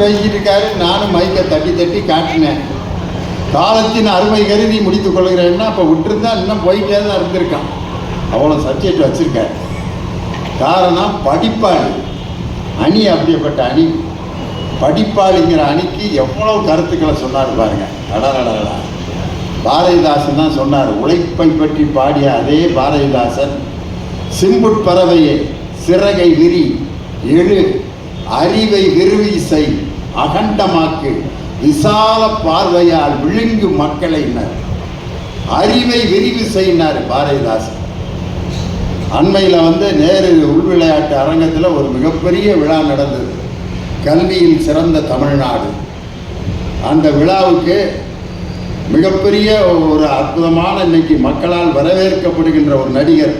பேசிட்டு இருக்காரு நானும் மைக்கை தட்டி தட்டி காட்டினேன். காலத்தின் அருமை கருதி முடித்து கொள்கிறேன்னா அப்போ விட்டுருந்தா இன்னும் போயிட்டே தான் இருந்திருக்கான். அவ்வளோ சப்ஜெக்ட் வச்சிருக்காரு. காரணம் படிப்பாளி. அணி அப்படிப்பட்ட அணி. படிப்பாளிங்கிற அணிக்கு எவ்வளவு கருத்துக்களை சொன்னார் பாருங்க. அடடடடா பாரதிதாசன் தான் சொன்னார் உழைப்பை பற்றி பாடிய அதே பாரதிதாசன் சிம்புட் பறவையே சிறகை விரி எழு அறிவை விரிவி செய். அகண்டமாக்கு விசால பார்வையால் விழுங்கு மக்களினர். அறிவை விரிவு செய்யினார் பாரதிதாசன். அண்மையில் வந்து நேரு உள்விளையாட்டு அரங்கத்தில் ஒரு மிகப்பெரிய விழா நடந்தது. கல்வியில் சிறந்த தமிழ்நாடு. அந்த விழாவுக்கு மிகப்பெரிய ஒரு அற்புதமான இன்னைக்கு மக்களால் வரவேற்கப்படுகின்ற ஒரு நடிகர்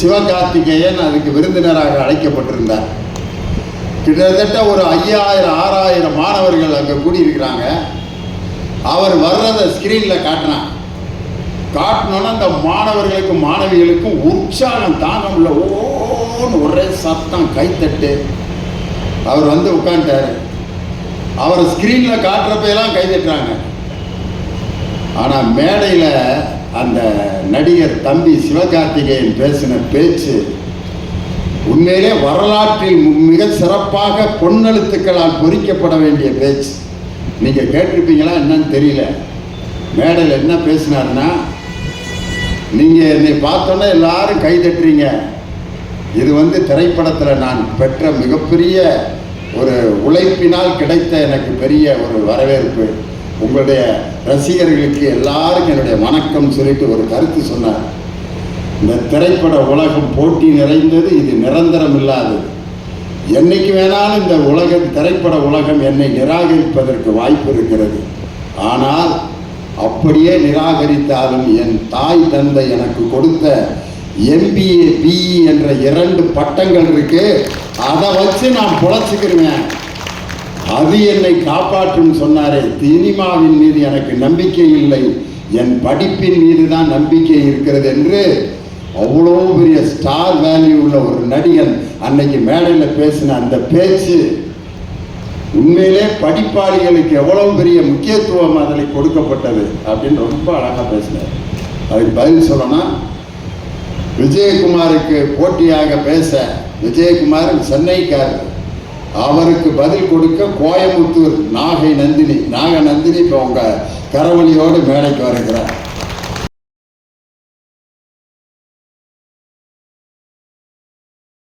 சிவகார்த்திகேயன் அதுக்கு விருந்தினராக அழைக்கப்பட்டிருந்தார். கிட்டத்தட்ட ஒரு ஐயாயிரம் ஆறாயிரம் மாணவர்கள் அங்கே கூடியிருக்கிறாங்க. அவர் வர்றதை ஸ்க்ரீனில் காட்டினான் காட்டினோன்னா அந்த மாணவர்களுக்கும் மாணவிகளுக்கும் உற்சாகம் தாங்க முடியல ஓன்னு ஒரே சத்தம் கைத்தட்டு. அவர் வந்து உட்காந்துட்டார் அவரை ஸ்க்ரீனில் காட்டுறப்பெல்லாம் கைத்தட்டுறாங்க ஆனால் மேடையில் அந்த நடிகர் தம்பி சிவகார்த்திகேயன் பேசின பேச்சு உண்மையிலே வரலாற்றில் மிக சிறப்பாக பொன்னெழுத்துக்களால் பொறிக்கப்பட வேண்டிய பேச்சு. நீங்கள் கேட்டிருப்பீங்களா என்னன்னு தெரியல. மேடையில் என்ன பேசினார்னா நீங்கள் என்னை பார்த்தோன்னே எல்லாரும் கை தட்டுறீங்க. இது வந்து திரைப்படத்தில் நான் பெற்ற மிகப்பெரிய ஒரு உழைப்பினால் கிடைத்த எனக்கு பெரிய ஒரு வரவேற்பு. உங்களுடைய ரசிகர்களுக்கு எல்லாருக்கும் என்னுடைய வணக்கம் சொல்லிட்டு ஒரு கருத்து சொன்னார். இந்த திரைப்பட உலகம் போட்டி நிறைந்தது இது நிரந்தரம் இல்லாதது என்னைக்கு வேணாலும் இந்த உலகம் திரைப்பட உலகம் என்னை நிராகரிப்பதற்கு வாய்ப்பு இருக்கிறது. ஆனால் அப்படியே நிராகரித்தாலும் என் தாய் தந்தை எனக்கு கொடுத்த எம்பிஏ பிஇ என்ற இரண்டு பட்டங்கள் இருக்கு. அதை வச்சு நான் புழைச்சிக்கிறேன் அது என்னை காப்பாற்றும் சொன்னாரே. சினிமாவின் மீது எனக்கு நம்பிக்கை இல்லை. என் படிப்பின் மீது தான் நம்பிக்கை இருக்கிறது என்று அவ்வளோ பெரிய ஸ்டார் வேல்யூ உள்ள ஒரு நடிகன் அன்னைக்கு மேடையில் பேசின அந்த பேச்சு உண்மையிலே படிப்பாளிகளுக்கு எவ்வளவு பெரிய முக்கியத்துவம் அதில் கொடுக்கப்பட்டது அப்படின்னு ரொம்ப அழகாக பேசினார். அதுக்கு பதில் சொல்லணும் விஜயகுமாருக்கு போட்டியாக பேச விஜயகுமார் சென்னைக்காரர். அவருக்கு பதில் கொடுக்க கோயம்புத்தூர் நாகை நந்தினி. நாக நந்தினி இப்போ உங்கள் கரவழியோடு மேடைக்கு வருகிறார்.